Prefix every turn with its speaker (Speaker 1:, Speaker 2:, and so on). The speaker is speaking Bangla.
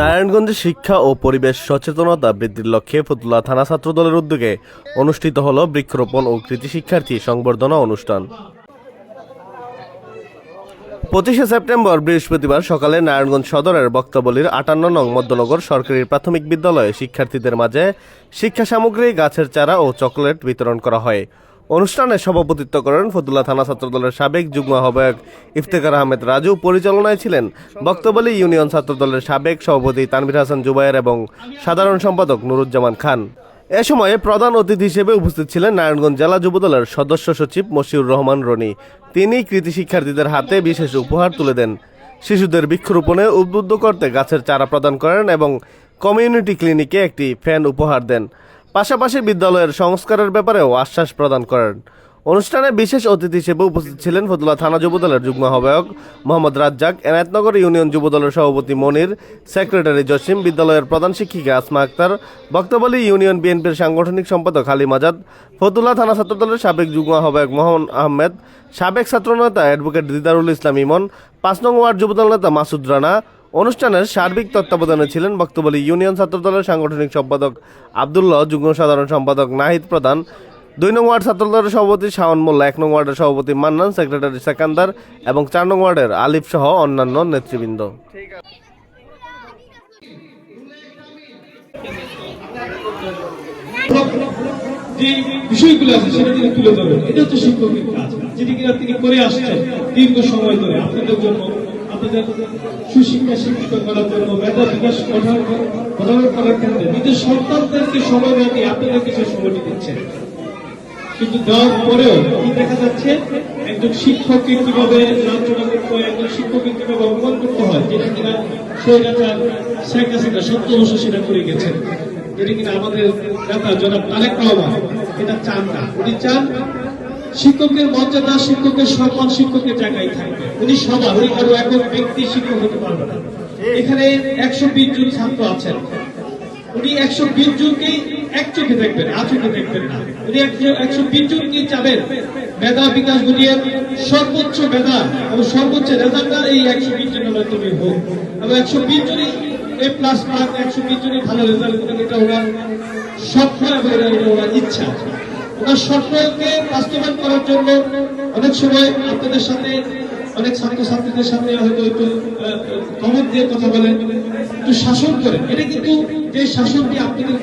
Speaker 1: নারায়ণগঞ্জে শিক্ষা ও পরিবেশ সচেতনতা বৃদ্ধির লক্ষ্যে ফতুল্লা থানা ছাত্র দলের উদ্যোগে অনুষ্ঠিত হল বৃক্ষরোপণ ও কৃতি শিক্ষার্থী সংবর্ধনা অনুষ্ঠান পঁচিশে সেপ্টেম্বর বৃহস্পতিবার সকালে নারায়ণগঞ্জ সদরের বক্তাবলীর আটান্ন নং মধ্যনগর সরকারি প্রাথমিক বিদ্যালয়ে শিক্ষার্থীদের মাঝে শিক্ষা সামগ্রী গাছের চারা ও চকলেট বিতরণ করা হয় অনুষ্ঠানে সভাপতিত্ব করেন ফতুল্লা থানা ছাত্রদলের সাবেক যুগ্ম আহ্বায়ক ইফতেখার আহমেদ রাজু পরিচালনায় ছিলেন বক্তব্যে ইউনিয়ন ছাত্রদলের সাবেক সভাপতি তানভীর হাসান জুবায়ের এবং সাধারণ সম্পাদক নুরুজ্জামান খান এ সময়ে প্রধান অতিথি হিসেবে উপস্থিত ছিলেন নারায়ণগঞ্জ জেলা যুবদলের সদস্য সচিব মশিউর রহমান রনি তিনি কৃতি শিক্ষার্থীদের হাতে বিশেষ উপহার তুলে দেন শিশুদের বৃক্ষরোপণে উদ্বুদ্ধ করতে গাছের চারা প্রদান করেন এবং কমিউনিটি ক্লিনিকে একটি ফ্যান উপহার দেন পাশাপাশি বিদ্যালয়ের সংস্কারের ব্যাপারেও আশ্বাস প্রদান করেন অনুষ্ঠানে বিশেষ অতিথি হিসেবে উপস্থিত ছিলেন ফতুলা থানা যুবদলের যুগ্ম আহ্বায়ক মোহাম্মদ রাজ্জাক এনায়তনগর ইউনিয়ন যুবদলের সভাপতি মনির সেক্রেটারি জসিম বিদ্যালয়ের প্রধান শিক্ষিকা আসমা আক্তার বক্তাবলী ইউনিয়ন বিএনপির সাংগঠনিক সম্পাদক হালিম আজাদ ফতুলা থানা ছাত্রদলের সাবেক যুগ্ম আহ্বায়ক মোহন আহমেদ সাবেক ছাত্রনেতা অ্যাডভোকেট দিদারুল ইসলাম ইমন পাঁচ নং ওয়ার্ড যুবদল নেতা মাসুদ রানা অনুষ্ঠানের সার্বিক তত্ত্বাবধানে ছিলেন বক্তব্য ইউনিয়ন ছাত্র দলের সাংগঠনিক সম্পাদক আবদুল্লাহ যুগ্ম সাধারণ সম্পাদক নাহিদ প্রধান দুই নং ওয়ার্ড ছাত্র দলের সভাপতি শাওন মোল্লা এক নং ওয়ার্ডের সভাপতি মান্নান সেক্রেটারি সেকান্দার এবং চার নং ওয়ার্ডের আলিফ সহ অন্যান্য নেতৃবৃন্দ যে বিষয়গুলো আছে সেটা তিনি তুলে ধরবেন এটা হচ্ছে শিক্ষকের কাজ যেটি কিনা তিনি করে আসছেন দীর্ঘ সময় ধরে আপনাদের জন্য আপনাদের সুশিক্ষা শিক্ষিত করার জন্য মেধা বিকাশ করার করার ক্ষেত্রে নিজের সন্তানদেরকে সময় না দিয়ে আপনাদেরকে দিচ্ছেন কিন্তু দেওয়ার পরেও কি দেখা যাচ্ছে একজন শিক্ষককে কিভাবে হয় একজন শিক্ষককে কিভাবে অপমান করতে হয় যেটা কিনা স্বৈরাচার শেখ হাসিনা সত্য অবশ্য সেটা করে গেছেন যেটা কিনা আমাদের নেতা জনাব তারেক রহমান এটা চান না উনি চান শিক্ষকের
Speaker 2: মর্যাদা শিক্ষকের সম্মান শিক্ষকের জায়গায় থাকবে উনি সবার উনি কারো একক ব্যক্তি শিক্ষক হতে পারবে না এখানে একশো বিশ জন ছাত্র আছেন উনি একশো বিশ জনকে এক চোখে দেখবেন আর চোখে দেখবেন না উনি একশো বিশ জনকেই চাবেন মেধা বিকাশ গুলিয়ার সর্বোচ্চ মেধা এবং সর্বোচ্চ রেজাল্টার এই একশো বিশ জনের মাধ্যমে হোক এবং একশো বিশ জনই এ প্লাস পাঁচ একশো বিশ জনই ভালো রেজাল্ট করেন এটা ওনার স্বপ্ন এবং এটা ওনার ইচ্ছা ওনার স্বপ্নকে বাস্তবায়ন করার জন্য অনেক সময় আপনাদের সাথে অনেক ছাত্রছাত্রীদের সাথে হয়তো একটু কমেন্ট দিয়ে কথা বলেন একটু শাসন করেন এটা কিন্তু যে শাসনটি আপনাদের